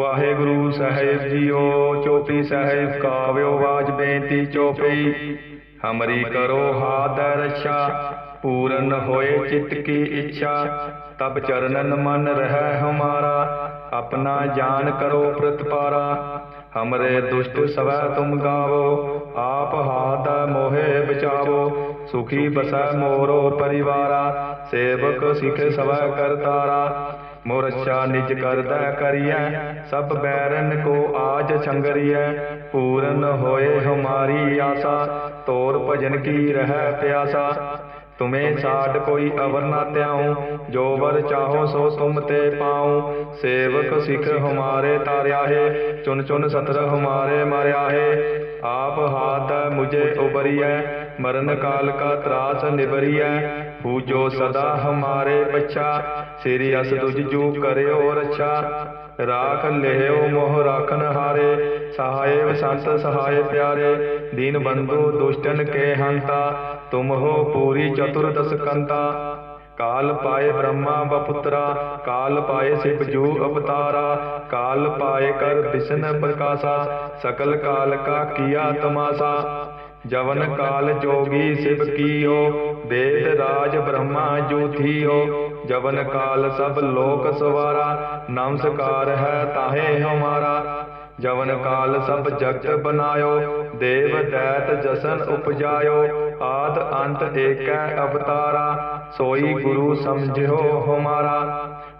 ਵਾਹਿਗੁਰੂ ਸਾਹਿਬ JIO ਚੋਪੀ ਸਾਹਿਬ ਕਾਵਿਓ ਬਾਜ ਬੇਨਤੀ ਚੋਪਈ ਹਮਰੀ ਕਰੋ ਹਾਥ ਰਛਾ ਪੂਰਨ ਹੋਏ ਚਿਤ ਕੀ ਇੱਛਾ ਤਬ ਚਰਨਨ ਮਨ ਰਹਿ ਹਮਾਰਾ ਆਪਣਾ ਜਾਨ ਕਰੋ ਪ੍ਰਤਪਾਰਾ ਹਮਰੇ ਦੁਸ਼ਟ ਸਵੈ ਤੁਮ ਗਾਵੋ ਆਪ ਹਾਥ ਮੋਹਿ ਬਚਾਵੋ ਸੁਖੀ ਬਸੈ ਮੋਰੋ ਪਰਿਵਾਰਾ ਸੇਵਕ ਸਿਖ ਸਵੈ मोर निज कर करिए सब बैरन को आज संगरिए पूर्ण होए हमारी आशा तोर भजन की रह प्यासा तुम्हें साठ कोई अवर ना त्याऊं जो वर चाहो सो तुम ते पाऊ सेवक सिख हमारे तारिया है चुन चुन सतर हमारे मारिया है आप हाथ मुझे उबरिया मरण काल का त्रास निबरिया पूजो सदा हमारे बच्चा। श्री अस जू करे और अच्छा। राख ले मोह राखन हारे। सहाय संत, सहाय प्यारे। दीन बंधु दुष्टन के हंता। तुम हो पूरी चतुर्दश कंता। काल पाए ब्रह्मा बपुत्रा काल पाए शिवजू अवतारा। काल पाए कर विष्ण प्रकाशा। सकल काल का किया तमाशा। जवन काल जोगी शिव कियो वेद राज ब्रह्मा ज्योतियो। जवन काल सब लोक सवारा नमस्कार है ताहे हमारा। जवन काल सब जगत बनायो देव दैत जसन उपजायो। आद अंत एक अवतारा। सोई गुरु समझो हमारा।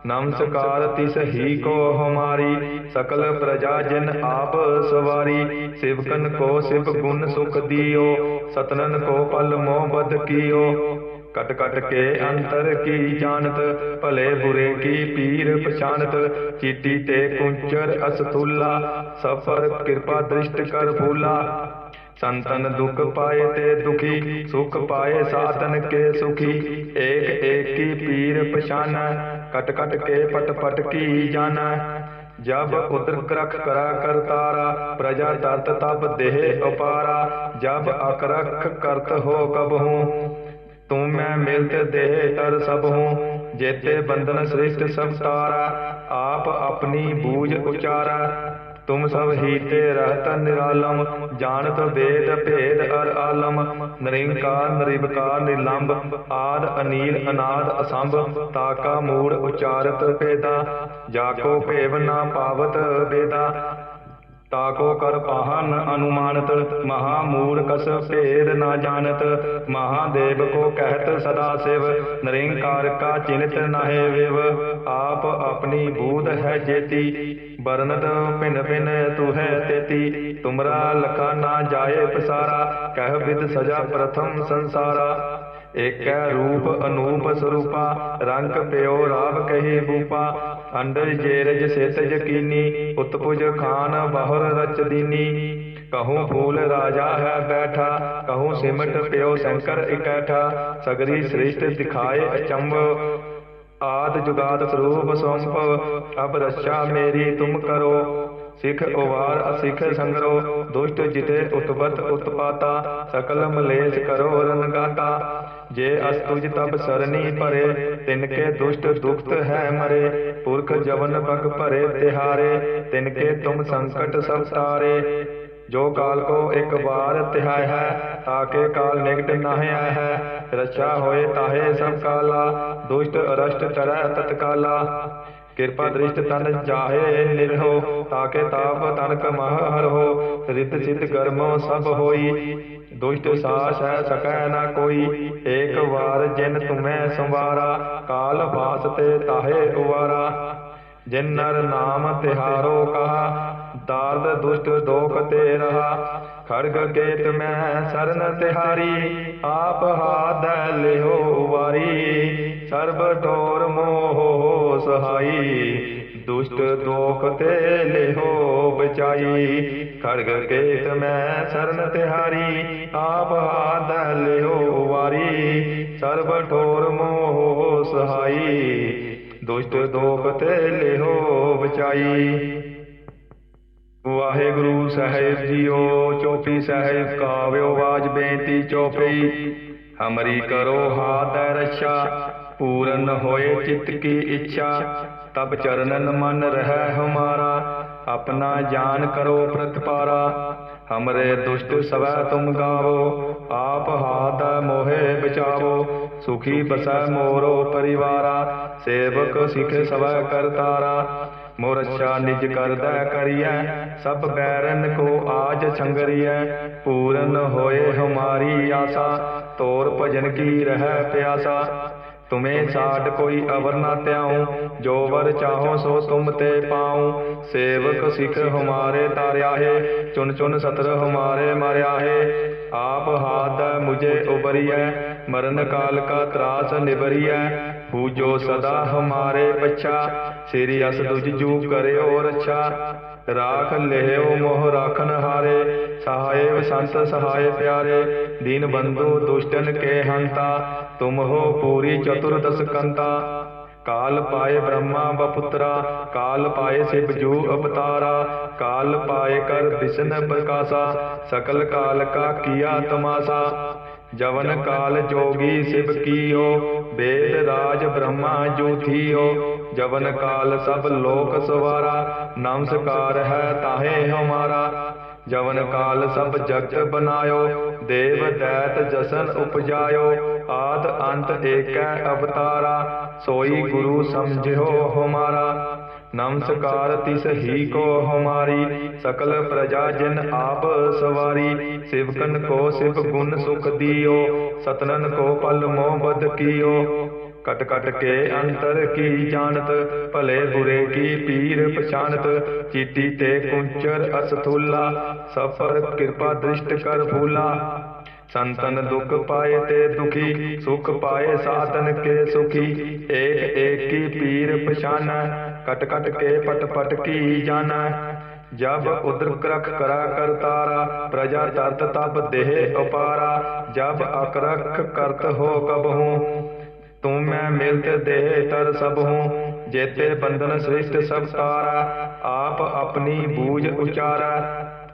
नमस्कार तिस ही को हमारी, सकल प्रजा जन आप सवारी। शिवकन को शिव गुण सुख दियो, सतनन को पल मोहबद कियो। कट कट के अंतर की जानत, भले बुरे की पीर पछाणत चीटी ते कुंचर असतुला सफ़र कृपा दृष्ट कर भूला। संतन दुख पाए ते दुखी, सुख पाए सातन के सुखी। एक एक की पीर पछाना ਕਟ ਕਟ ਕੇ ਪਟ ਪਟ ਕੀ ਜਾਣੈ? ਜਬ ਉਦਰ ਕਰਖ ਕਰਾ ਤਾਰਾ, ਪ੍ਰਜਾ ਦਰਤ ਤਬ ਦੇਹ ਅਪਾਰਾ ਜਬ ਅਕਰਖ ਕਰਤ ਹੋ ਕਬ ਹੂੰ, ਤੂੰ ਮੈਂ ਮਿਲਤ ਦੇਹ ਤਰ ਸਭ ਹੂੰ। ਜੇਤੇ ਬੰਧਨ ਸ੍ਰਿਸ਼ਟ ਸਭ ਤਾਰਾ ਆਪ ਆਪਣੀ ਬੂਝ ਉਚਾਰਾ। तुम सब हीते रहता निरालम जानत वेद भेद अर आलम नरिंकार निरिबकार निलंब आद अनील अनाद असंभ ताका मूड उचारत भेदा। जाको भेव ना पावत भेदा। ताको कर पाहा न अनुमानत महामूर कस भेद न जानत। महादेव को कहत सदा शिव निरंकार का चिन्हित नहे विव। आप अपनी बूद है जेती, बरनद पिन पिन तू है तेती। तुमरा लखा ना जाए पसारा, कह विद सजा प्रथम संसारा। एक रूप अनूप स्वरूपा रंग प्यो राव कहे बूपा। अंडर जेरज सेत जकीनी उत्पुज खान बहुर रच दीनी। कहूँ फूल राजा है बैठा, कहूँ सिमट प्यो शंकर इकैठा। सगरी श्रेष्ठ दिखाए अचंभ आद जुगाद स्वरूप संभव अब रक्षा मेरी तुम करो। सिख उवार असिख संगरो, दुष्ट जिते उत्पत उत्पाता सकल मलेश करो रंगाता जे अस्तुज तब सरनी परे, तिनके दुष्ट दुख्त है मरे। पुरख जवन पग परे तिहारे, तिनके तुम संकट सब तारे। जो काल को एक बार त्याय है, ताके काल निकट नहे है रचा होए ताहे सब काला, दुष्ट अरष्ट कर तत्काला। कृपा दृष्ट तन जाहे निर्हो ताके ताप तन कमह हर हो। रित सिद्ध कर्म सब होई, दुष्ट सास है, सक न कोई। एक बार जिन तुम्हें संवारा, काल वासते ताहे उवारा। जिन नर नाम तिहारो कहा दार्द दुष्ट दोख ते रहा खड़ग केत मैं शरण तिहारी, आप हाथ ले हो वारी। सर्व ठोर मोह सहाई, दुष्ट दोख ते ले हो बचाई। खड़ग केत में शरण तिहारी, आप हाथ ले हो वारी। सर्व ठोर मोह सहाई, दुष्ट दोख ते ले हो बचाई। ਵਾਹਿਗੁਰੂ ਸਾਹਿਬ ਜੀਓ ਚੋਪੀ ਸਾਹਿਬ ਕਾਵਿਓ ਬਾਜ ਬੇਨਤੀ ਚੋਪਈ ਹਮਰੀ ਕਰੋ ਹਾਥ ਰਛਾ ਪੂਰਨ ਹੋਏ ਚਿਤ ਕੀ ਇੱਛਾ तब चरणन मन रह हमारा अपना जान करो प्रतिपारा हमरे दुष्ट सवै तुम गावो आप हाथ मोहे बचावो सुखी बस मोरो परिवारा सेवक सिख सब करतारा। मोर अच्छा निज कर दै करियै सब बैरन को आज छंगरियै। पूरन होए हमारी आशा तोर भजन की रह प्यासा। तुम्हें साड कोई अवर न त्याऊं जो वर चाहो सो तुम ते पाऊँ। सेवक सिख हमारे तार्या है चुन चुन सतर हमारे मार्या है आप हाथ मुझे उबरिय। मरण काल का त्रास निबरिय पूजो सदा हमारे बच्चा श्री अस दुज करे और अच्छा। राख लेहो मोह राखन हारे। सहाय संत सहाय प्यारे। दीन बंधु दुष्टन के हंता। तुम हो पूरी चतुर्दश कंता। काल पाए ब्रह्मा बपुत्रा काल पाए शिव जू अवतारा। काल पाए कर विष्ण प्रकाशा। सकल काल का किया तमाशा। जवन काल जोगी शिव कियो वेद राज ब्रह्मा जो थियो। जवन काल सब लोक सवारा नमस्कार है ताहे हमारा। जवन काल सब जगत बनायो देव दैत जसन उपजायो। आद अंत एक अवतारा सोई गुरु समझो हमारा। नमस्कार तिस ही को हमारी, सकल प्रजा जिन आप सवारी। शिवकन को शिव गुण सुख दियो, सतनन को पल मोहबद कियो। कट कट के अंतर की जानत, भले बुरे की पीर पछानत। चीटी ते कुंचर असथूला सफ़र कृपा दृष्ट कर भूला। संतन दुख पाए ते दुखी, सुख पाए साधन के सुखी। एक एक की पीर पछाना कट कट के पट पट की जाना। जब उद्र क्रख करा कर तारा, प्रजा तत तब देह अपारा जब अक्रख करत हो कब हूँ तुम मैं मिलते देह तर सब हूँ। जेते बंधन सृष्ट सब तारा, आप अपनी बूझ उचारा।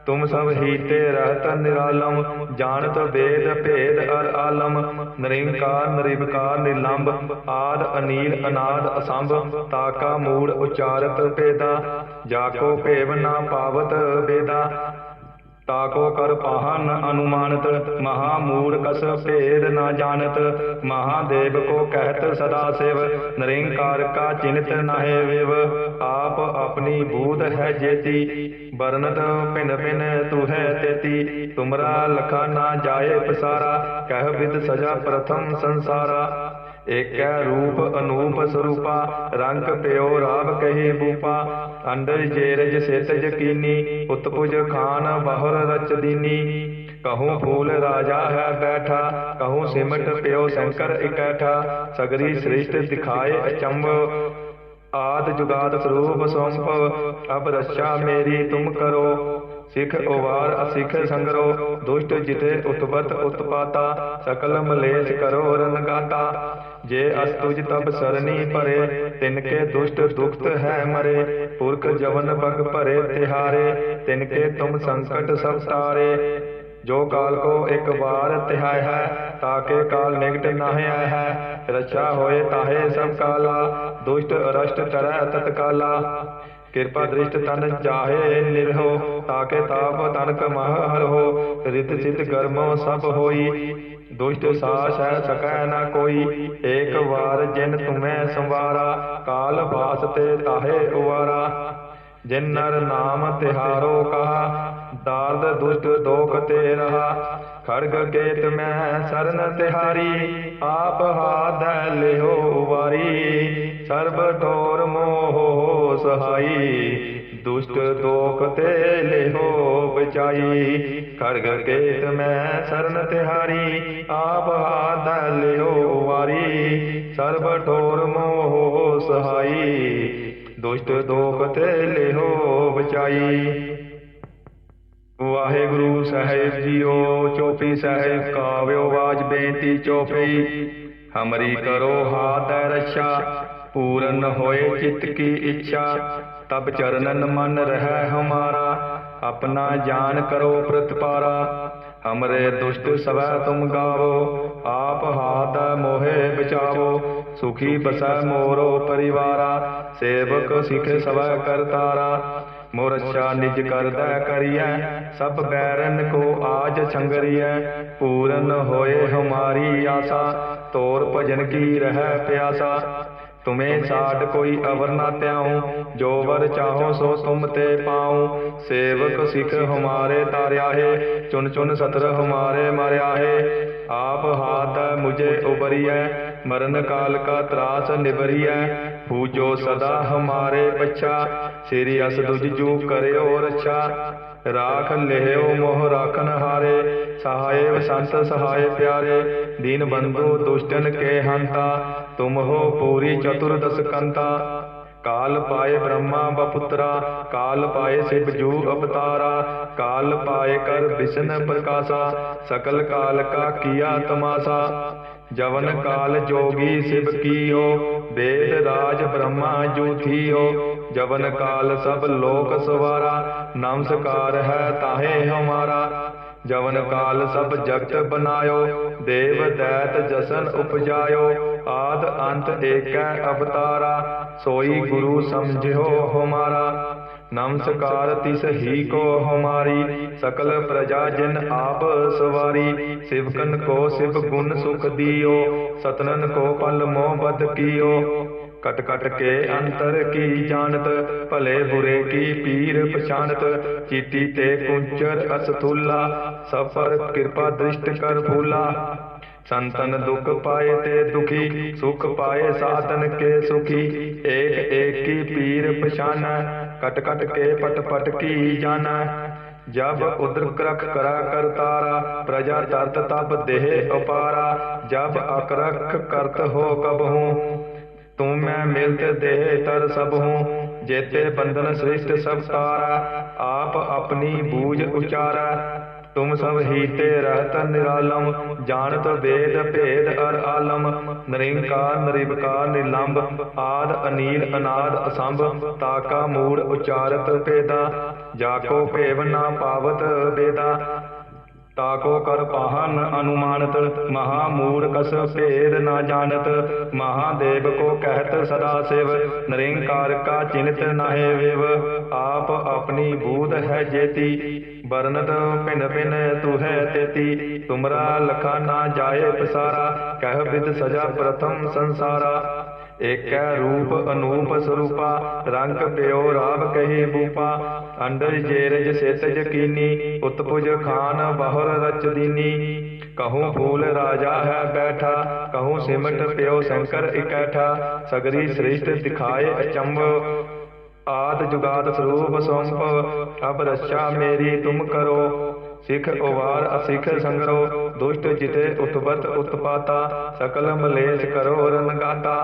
तुम सब हीते रहत निरालम, जानत वेद भेद अर आलम। नरिंकार निरिवकार निलंब, आद अनील अनाद असंभ, ताका मूड उचारत भेदा जाको भेव ना पावत वेदा ताको कर पाहन अनुमानत महामूढ़ कस भेद न जानत। महादेव को कहत सदा सेव, नरेंकार का चिन्हित नहे वेव। आप अपनी बूध है जेती। बरनत पिन पिन तू है तेती तुमरा लखा ना जाए पसारा कह विद सजा प्रथम संसारा एक रूप अनूप स्वरूपा रंग प्यो राव कही बूपा अंडर जेरज सेतज कीनी उत्पुज खान बहुर रच दीनी कहूँ फूल राजा है बैठा कहूँ सिमट प्यो शंकर इकैठा सगरी श्रेष्ठ दिखाए अचंब आद जुगाद स्वरूप सौंप, अब रक्षा मेरी तुम करो। सिख उवार असिख संगरो, दुष्ट जिते उत्पत उत्पाता, सकल मलेश करो रनगाता जे अस्तुज तब सरनी परे, तिनके दुष्ट दुखत है मरे। पुरख जवन पग परे तिहारे, तिनके तुम संकट सब तारे जो काल को एक बार तिहाय है ताके काल निकट नाहे आय है रक्षा होए ताहे सब काला दुष्ट अरष्ट तरह तत्काला कृपा दृष्ट तन चाहे निरहो ताके ताप तनक मह हर हो रित सिद्ध गर्मो सब होई दुष्ट सास है सकै न कोई एक बार जिन तुम्हें संवारा काल वासते ताहे उवारा जिन नर नाम तिहारो शारद दुष्ट दोख तेरा खड़ग केत में शरण तिहारी, आप हाथ लिहो वारी। सर्व ठोर मोह सहाई, दुष्ट दोख ते लिहो बचाई। खड़ग केत मैं शरण तिहारी, आप हाथ लिहो वारी। सर्व ठोर मोह सहाई, दुष्ट दोख ते लिहो बचाई। ਵਾਹਿਗੁਰੂ ਸਾਹਿਬ ਜੀਓ ਚੋਪੀ ਸਾਹਿਬ ਕਾਵਿਓ ਬਾਜ ਬੇਨਤੀ ਚੋਪਈ ਹਮਰੀ ਕਰੋ ਹਾਥ ਰਛਾ पूरन होए चित्त की इच्छा तब चरणन मन रह हमारा अपना जान करो प्रतिपारा हमरे दुष्ट सवै तुम गावो आप हाथ मोहे बचावो सुखी बसै मोरो परिवारा सेवक सिख सवै करतारा मोरच्छा निज करदै करियै सब बैरन को आज छंगरियै पूरन होए हमारी आशा तोर भजन की रह प्यासा तुम्हें साठ कोई अवर ना त्याऊं जो वर चाहो सो तुम ते पाऊँ सेवक सिख हमारे तार्या है चुन चुन सतर हमारे मार्या है आप हाथ मुझे उबरिय मरण काल का त्रास निबरिय पूजो सदा हमारे बच्चा श्री अस दुज करो रक्षा राख लेहो मोह राखन हारे सहाय संत सहाय प्यारे। दीन बंधु दुष्टन के हंता, तुम हो पूरी चतुर्दश कंता। काल पाए ब्रह्मा बपुत्रा, काल पाए शिव जू अवतारा। काल पाए कर विष्ण प्रकाशा, सकल काल का किया तमाशा। जवन काल जोगी शिव कियो, वेद राज ब्रह्मा जू थियो जवन काल सब लोक सवारा, नमस्कार है ताहे हमारा। जवन काल सब जगत बनायो, देव दैत जसन उपजायो। आद अंत एक अवतारा, सोई गुरु समझो हमारा। नमस्कार तिस ही को हमारी सकल प्रजा जिन आप सवारी शिवकन को शिव गुण सुख दियो सतनन को पल मोह बद कियो। कट कट के अंतर की जानत भले बुरे की पीर पछानत चीटी ते कुंचर असथुल्ला सफ़र कृपा दृष्ट कर फूला संतन दुख पाए ते दुखी सुख पाए साधन के सुखी। एक एक की पीर पछाना कट कट के पट पट की जाना जब उद्र क्रख करा कर तारा प्रजा तरत तब देह अपारा जब अक्रख करत हो कब हूँ तुम मैं मिलत देह तर सब हूँ जेते बंधन श्रेष्ठ सब तारा आप अपनी बूझ उचारा तुम सब हीते रहत निरालम, जानत वेद भेद अर आलम। नरिंकार नरिबकार निलंब, आद, अनील, अनाद असंभ ताका मूड़ उचारत भेदा जाको भेव ना पावत बेदा। ताको कर पाहन अनुमानत महामूढ़ कस भेद न जानत। महादेव को कहत सदा शिव नरेंकार का चिन्हित नहे वेव। आप अपनी बूध है जेती। बरनत पिन पिन तू है तेती तुमरा लखा ना जाए पसारा कह विद सजा प्रथम संसारा एक रूप अनूप स्वरूपा रंग प्यो राव कही बूपा अंडर जेरज सेतज कीनी उत्पुज खान बहुर रच दीनी कहूँ फूल राजा है बैठा कहूँ सिमट प्यो शंकर इकैठा सगरी श्रेष्ठ दिखाए अचंब आद जुगाद स्वरूप सौंप अब रक्षा मेरी तुम करो। सिख उवार असिख संगरो, दुष्ट जिते उत्पत उत्पाता सकल मलेश करो रन गाता।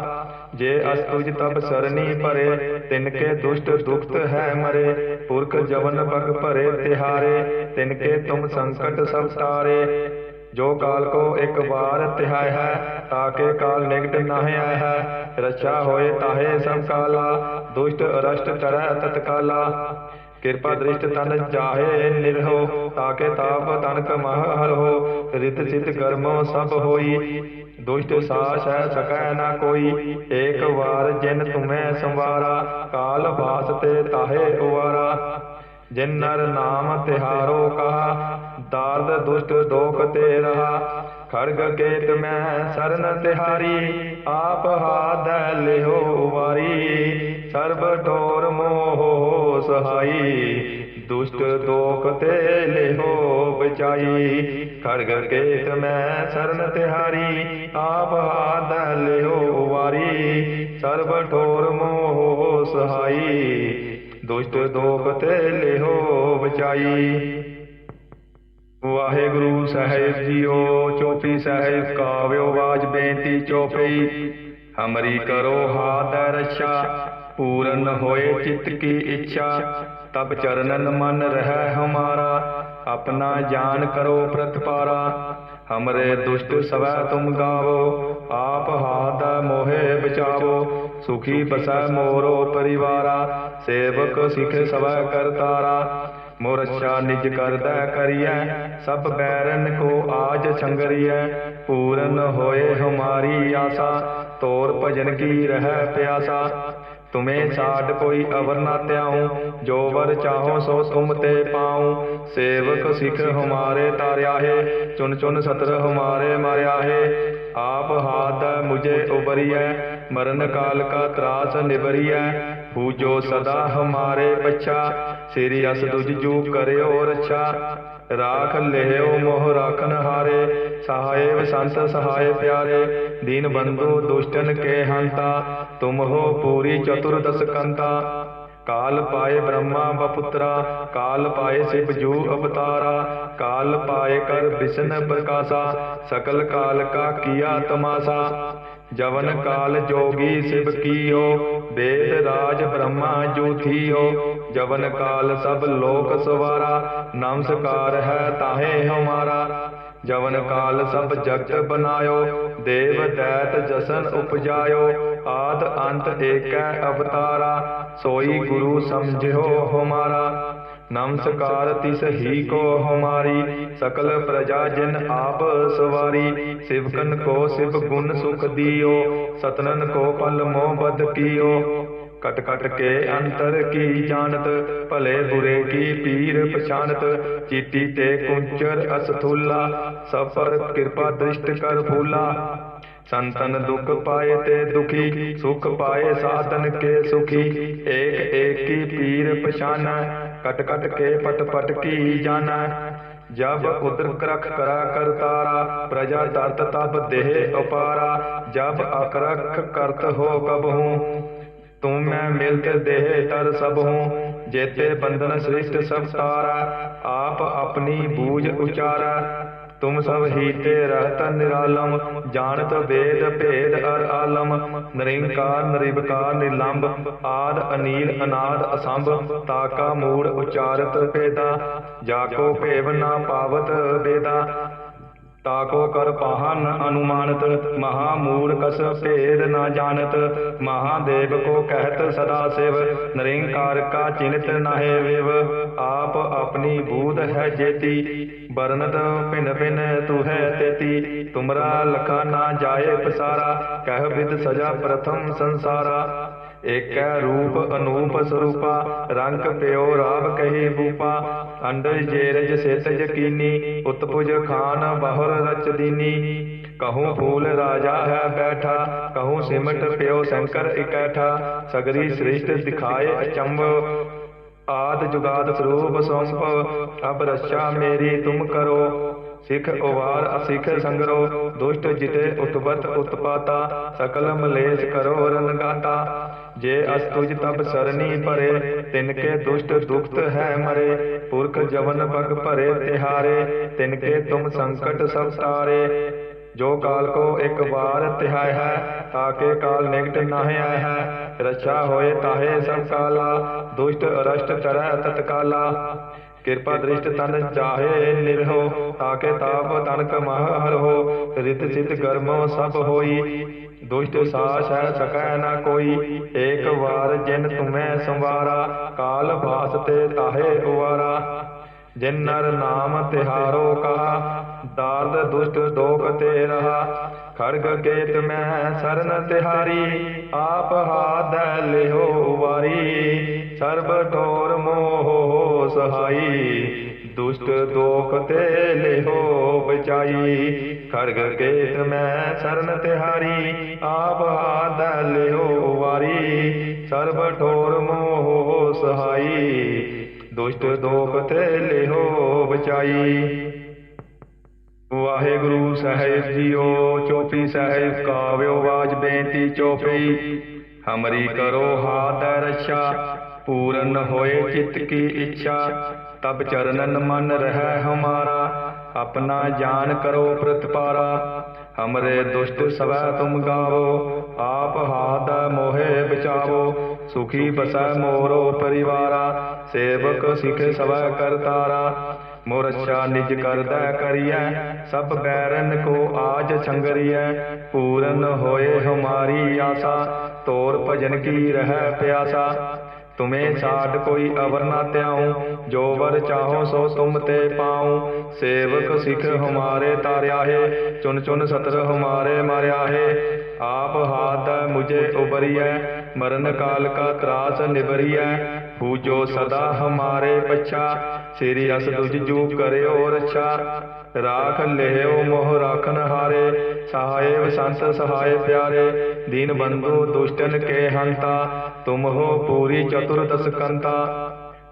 जे अस्तुज तब सरनी परे, तिनके दुष्ट दुखत है मरे। पुरख जवन पग परे तिहारे, तिनके तुम संकट सब तारे। जो काल को एक बार तिहाय है ताके काल निकट नाहे आय है रक्षा होए ताहे सब काला दुष्ट अरष्ट तरह तत्काला कृपा दृष्ट तन जाहे निरहो ताके ताप तनक मह हर हो रित सिद्ध कर्मो सब होई दुष्ट सास है सकै न कोई एक बार जिन तुम्हें संवारा काल वासते ताहे उवारा जिन नर नाम तिहारो कहा ਤਾਰਦ ਦੁਸ਼ਟ ਦੋਖ ਤੇ ਰਹਾ ਖੜਗ ਕੇਤ ਮੈਂ ਸਰਨ ਤਿਹਾਰੀ, ਆਪ ਹਾਦੈ ਲਿਓ ਵਾਰੀ। ਸਰਬ ਟੋਰ ਮੋਹ ਸਹਾਈ, ਦੁਸ਼ਟ ਦੋਖ ਤੇ ਲਿਓ ਬਚਾਈ। ਖੜਗ ਕੇਤ ਮੈਂ ਸਰਨ ਤਿਹਾਰੀ, ਆਪ ਹਾਦੈ ਲਿਓ ਵਾਰੀ। ਸਰਬ ਟੋਰ ਮੋਹ ਸਹਾਈ, ਦੁਸ਼ਟ ਦੋਖ ਤੇ ਲਿਓ ਬਚਾਈ। साहेब जियो चौपी साहेब काव्यो वाज बेंती चौपी। हमरी करो हाथ रक्षा, पूर्ण होए चित की इच्छा। तब चरणन मन रह हमारा, अपना जान करो प्रतपारा। हमरे दुष्ट सब तुम गावो, आप हाथ मोहे बचावो। सुखी बस मोरो परिवारा, सेवक सिख सब करतारा। मोर अच्छा निज कर करिए, सब बैरन को आज संगरिए पूर्ण होए हमारी आशा, तोर भजन की रह प्यासा। तुम्हें साठ कोई अवर ना त्याऊ, जो वर चाहो सो तुम ते पाऊ। सेवक सिख हमारे तारिया है चुन चुन सतर हमारे मारिया है आप हाथ मुझे उबरिए मरण काल का त्रास निबरिए ਪੂਜੋ ਸਦਾ ਹਮਾਰੇ ਬੱਚਾ ਸ੍ਰੀ ਅਸ ਦੁਜ ਜੂ ਕਰਿਓ ਰੱਛਾ। ਰਾਖ ਲਿਓ ਮੋਹ ਰਾਖਨ ਹਾਰੇ, ਸਹਾਇਵ ਸੰਤ ਸਹਾਇ ਪਿਆਰੇ। ਦੀਨ ਬੰਧੂ ਦੁਸ਼ਟਨ ਕੇ ਹੰਤਾ, ਤੁਮ ਹੋ ਪੂਰੀ ਚਤੁਰਦਸ ਕੰਤਾ। काल पाए ब्रह्मा बपुत्रा काल पाए शिव जू अवतारा, काल पाए कर विष्ण प्रकाशा, सकल काल का किया तमाशा। जवन काल जोगी शिव की हो वेद राज ब्रह्मा जू थी हो जवन काल सब लोक सवारा, नमस्कार है ताहे हमारा। जवन काल सब जगत बनायो देव दैत जसन उपजायो आद अंत एक अवतारा सोई गुरु समझो हमारा नमस्कार तिस ही को हमारी सकल प्रजा जिन आप सवारी शिवकन को शिव गुण सुख दियो सतनन को पल मोह बद कियो कट कट के अंतर की जानत, भले बुरे की पीर पछाणत चीटी ते कुंचर असथूला, सफ़र कृपा दृष्ट कर फूला। संतन दुख पाए ते दुखी, सुख पाए साधन के सुखी। एक एक की पीर पछाना, कट कट के पट पट की जाना। जब उदर क्रख करा कर तारा, प्रजा दर्द तब देह अपारा जब अक्रख करत हो कब हूँ ਤੂੰ ਮੈਂ ਮਿਲਤ ਦੇਹ ਤਰ ਸਭ ਹੂੰ ਜੇਤੇ ਬੰਧਨ ਸ੍ਰਿਸ਼ਟ ਸਭ ਤਾਰਾ ਆਪ ਆਪਣੀ ਬੂਝ ਉਚਾਰਾ ਤੁਮ ਸਭ ਹੀਤੇ ਰਹਤ ਨਿਰਾਲਮ, ਜਾਣਤ ਵੇਦ ਭੇਦ ਅਰ ਆਲਮ, ਨਰਿੰਕਾਰ ਨਿਰਭਕਾਰ ਨਿਲੰਬ ਆਦ, ਅਨੀਲ, ਅਨਾਦ, ਅਸੰਭ, ਤਾਕਾ, ਮੂੜ, ਉਚਾਰਤ, ਭੇਦਾ। ਜਾਕੋ ਭੇਵ ਨਾ ਪਾਵਤ ਵੇਦਾ। ताको कर पाहन अनुमानत, महामूर्खस भेद न जानत। महादेव को कहत सदा शिव निरंकार का चिन्हित नहे विव। आप अपनी भूत है जेती वर्णत भिन भिन है तेती। तुमरा लखा ना जाए पसारा, कह विद सजा प्रथम संसारा। एक रूप अनूप स्वरूपा रंग प्यो राव कहे बूपा अंडज जेरज सेतज जकीनी उत्पुज खान बहुर रच दीनी। कहूँ फूल राजा है बैठा, कहूँ सिमट प्यो शंकर इकैठा, सगरी श्रेष्ठ दिखाए अचंब आद जुगाद स्वरूप सौंप, अब रक्षा मेरी तुम करो। सिख उवार असिख संगरो, दुष्ट जिते उत्पत उत्पाता सकल मलेश करो रंगाता जे अस्तुज तब सरनी परे, तिनके दुष्ट दुखत है मरे, पुरख जवन पग भरे तिहारे, तिनके तुम संकट सब तारे। जो काल को एक बार तिहाय है, ताके काल निकट नहे आय है। रक्षा होए ताहे सब काला, दुष्ट अरष्ट कर तत्काला। कृपा दृष्ट तन चाहे निरहो ताके ताप तनक महर हो। रित चित कर्म सब होई। ਮਹ ਹਰਹੋ ਰਿਤ ਚਿਤ ਗਰਮੋ ਸਭ ਹੋਈ ਦੁਸ਼ਟ ਸਾਸ ਹੈ ਸਕੈ ਨਾ ਕੋਈ ਏਕ ਵਾਰ ਜਿਨ ਤੁਮੈ ਸੰਵਾਰਾ ਕਾਲ ਬਾਸ ਤੇ ਤਾਹੇ ਉਵਾਰਾ ਜਿਨ ਨਰ ਨਾਮ ਤਿਹਾਰੋ ਕਹਾ ਦਾਰਦ ਦੁਸ਼ਟ ਦੋਖ ਤੇ ਰਹਾ ਖੜਗ ਕੇਤ ਮੈਂ ਸਰਨ ਤਿਹਾਰੀ दुष्ट दोख ते ले हो बचाई। खरग केत मैं शरण तिहारी, आप हाथ हो वारी। सर्व ठोर मोह सहाई। दुष्ट दोख ते ले हो बचाई। वाहे गुरु साहेब जियो, चौपी साहेब काव्यो वाज बेंती चौपी। हमरी करो हाथ रक्षा पूर्ण होए चित की इच्छा। तब चरणन मन रह हमारा, अपना जान करो प्रतिपारा। हमरे दुष्ट सब तुम गावो, आप हाथ मोहे बचावो। सुखी बस मोरो परिवारा, सेवक सिख सब करतारा मोर निज कर दे करिए सब बैरन को आज छंगरिए पूरन होए हमारी आशा, तोर भजन की रह प्यासा। तुम्हें साठ कोई अवर ना त्याऊ। जो वर चाहो सो तुम ते पाऊ। सेवक सिख हमारे तारया है चुन चुन सतर हमारे मारया है आप हाथ मुझे उबरिया मरण काल का त्रास निबरिया पूजो सदा हमारे पच्छा श्री अस दुजू करे और अच्छा राख ले मोह राखन हारे। सहाय संत, सहाय प्यारे। दीन बंधु दुष्टन के हंता। तुम हो पूरी चतुर तस्कंता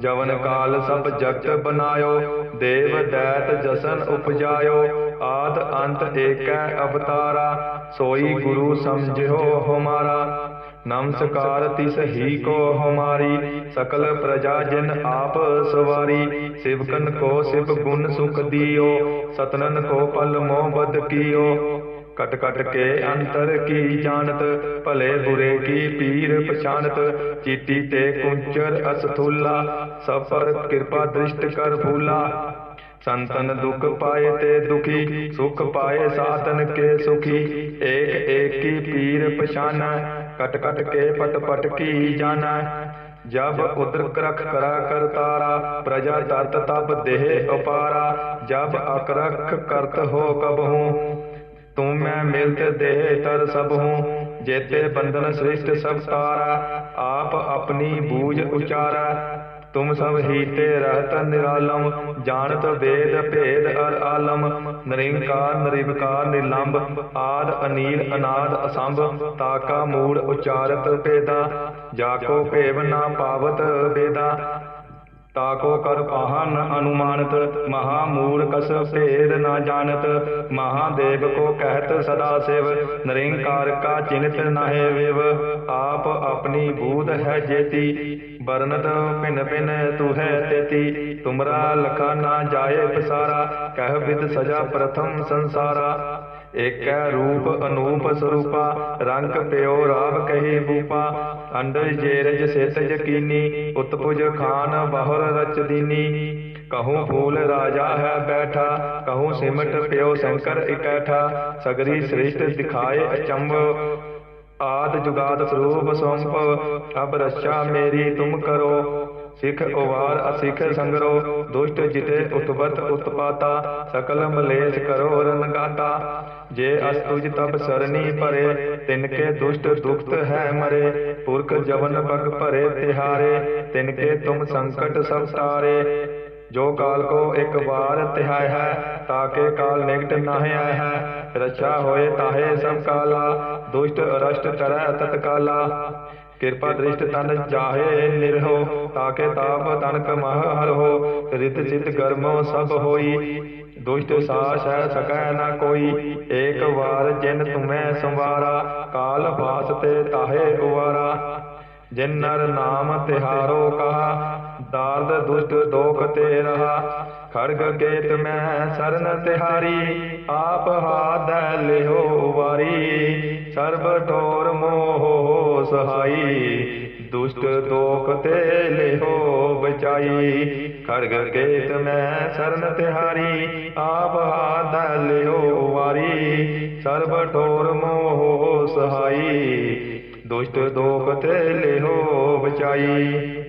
ਜਵਨ ਕਾਲ ਸਭ ਜਗਤ ਬਨਾਇਓ ਦੇਵ ਦੈਤ ਜਸਨ ਉਪਜਾਇਓ ਆਦ ਅੰਤ ਏਕੈ ਅਵਤਾਰਾ ਸੋਈ ਗੁਰੂ ਸਮਝਿਓ ਹਮਾਰਾ ਨਮਸਕਾਰ ਤਿਸ ਹੀ ਕੋ ਹਮਾਰੀ ਸਕਲ ਪ੍ਰਜਾ ਜਿਨ ਆਪ ਸਵਾਰੀ ਸਿਵਕਨ ਕੋ ਸਿਵ ਗੁਣ ਸੁਖ ਦਿਓ ਸਤਨਨ ਕੋ ਪਲ ਮੋਹ ਬਦ कट कट के अंतर की जानत, भले बुरे की पीर पछाणत चीटी ते कुंचर असथूला, सफ़र कृपा दृष्ट कर भूला संतन दुख पाए ते दुखी, सुख पाए सातन के सुखी। एक एक की पीर पछाना, कट कट के पट पट की जाना। जब उद्र क्रख करा कर तारा, प्रजा तत तब देह अपारा। जब अक्रख करत हो कब हूँ ਤੂੰ ਮੈਂ ਮਿਲਤ ਦੇਹ ਤਰ ਸਭ ਹੂੰ, ਜੇਤੇ ਬੰਧਨ ਸ੍ਰਿਸ਼ਟ ਸਭ ਤਾਰਾ, ਆਪ ਆਪਣੀ ਬੂਝ ਉਚਾਰਾ। ਤੁਮ ਸਭ ਹੀਤੇ ਰਹਤ ਨਿਰਾਲਮ, ਜਾਣਤ ਵੇਦ ਭੇਦ ਅਰ ਆਲਮ। ਨਰਿੰਕਾਰ, ਨਿਰਵਿਕਾਰ ਨਿਲੰਬ ਆਦ, ਅਨੀਲ, ਅਨਾਦ, ਅਸੰਭ, ਤਾਕਾ, ਮੂੜ, ਉਚਾਰਤ, ਭੇਦਾ। ਜਾਕੋ ਭੇਵ ਨਾ ਪਾਵਤ ਵੇਦਾ ताको कर कहा न अनुमानत। महामूर्खस भेद न जानत। महादेव को कहत सदा शिव निरंकार का चिन्हित नहे विव। आप अपनी भूत है जेती। वर्णत भिन भिन तू है तेती। तुमरा लखा ना जाए पसारा। कह विद सजा प्रथम संसारा। एक रूप अनूप स्वरूपा रंग प्यो राव कहे बूपा अंडज जेरज सित जकीनी उत्पुज खान बहुर रच दीनी। कहूँ फूल राजा है बैठा, कहूँ सिमट प्यो शंकर इकैठा। सगरी श्रेष्ठ दिखाए अचंभ, आद जुगाद स्वरूप सौंप। अब रक्षा मेरी तुम करो, सिख उवार असिख संगरो। दुष्ट जिते उत्पत उत्पाता सकल मलेश करो रनगाता ਜੇ ਅਸਤੁਜ ਤਬ ਸਰਨੀ ਭਰੇ ਤਿਨ ਕੇ ਦੁਸ਼ਟ ਦੁਖਤ ਹੈ ਮਰੇ, ਪੁਰਖ ਜਵਨ ਪਗ ਭਰੇ ਤਿਹਾਰੇ ਤਿਨ ਕੇ ਤੁਮ ਸੰਕਟ ਸਭ ਤਾਰੇ। ਜੋ ਕਾਲ ਕੋ ਇੱਕ ਵਾਰ ਤਿਹਾਇ ਹੈ ਤਾਕੇ ਕਾਲ ਨਿਕਟ ਨਾਹਿ ਆਇ ਹੈ। ਰਛਾ ਹੋਏ ਤਾਹੇ ਸਭ ਕਾਲਾ, ਦੁਸ਼ਟ ਅਰਸ਼ਟ ਕਰੈ ਤਤਕਾਲਾ। ਕਿਰਪਾ ਦ੍ਰਿਸ਼ਟ ਤਨ ਜਾਹੇ ਨਿਰਹੋ ਤਾਕੇ ਤਾਪ ਤਨਕ ਮਹ ਹਰ। ਹੋ ਰਿਤ ਚਿਤ ਗਰਮੋ ਸਭ ਹੋਈ। ਦੁਸ਼ਟ ਸਾਸ ਹੈ ਸਕੈ ਨਾ ਕੋਈ। ਏਕ ਵਾਰ ਜਿਨ ਤੁਮੈ ਸੰਵਾਰਾ ਕਾਲ ਬਾਸ ਤੇ ਤਾਹੇ ਉਵਾਰਾ। ਜਿਨ ਨਰ ਨਾਮ ਤਿਹਾਰੋ ਕਹਾ ਦਾਰਦ ਦੁਸ਼ਟ ਦੋਖ ਤੇ ਰਹਾ। ਖੜਗ ਕੇਤ ਮੈਂ ਸਰਨ ਤਿਹਾਰੀ। ਆਪ ਹਾਥ ਲਿਓ ਵਾਰੀ ਸਰਬ ਠੋਰ ਮੋਹ सहाई दुष्ट लोक ते हो बचाई। खड़ग खेत में शरण तिहारी, आप दल हो वारी सर्व ठोर मोह सहाई दुष्ट लोक तेले हो बचाई।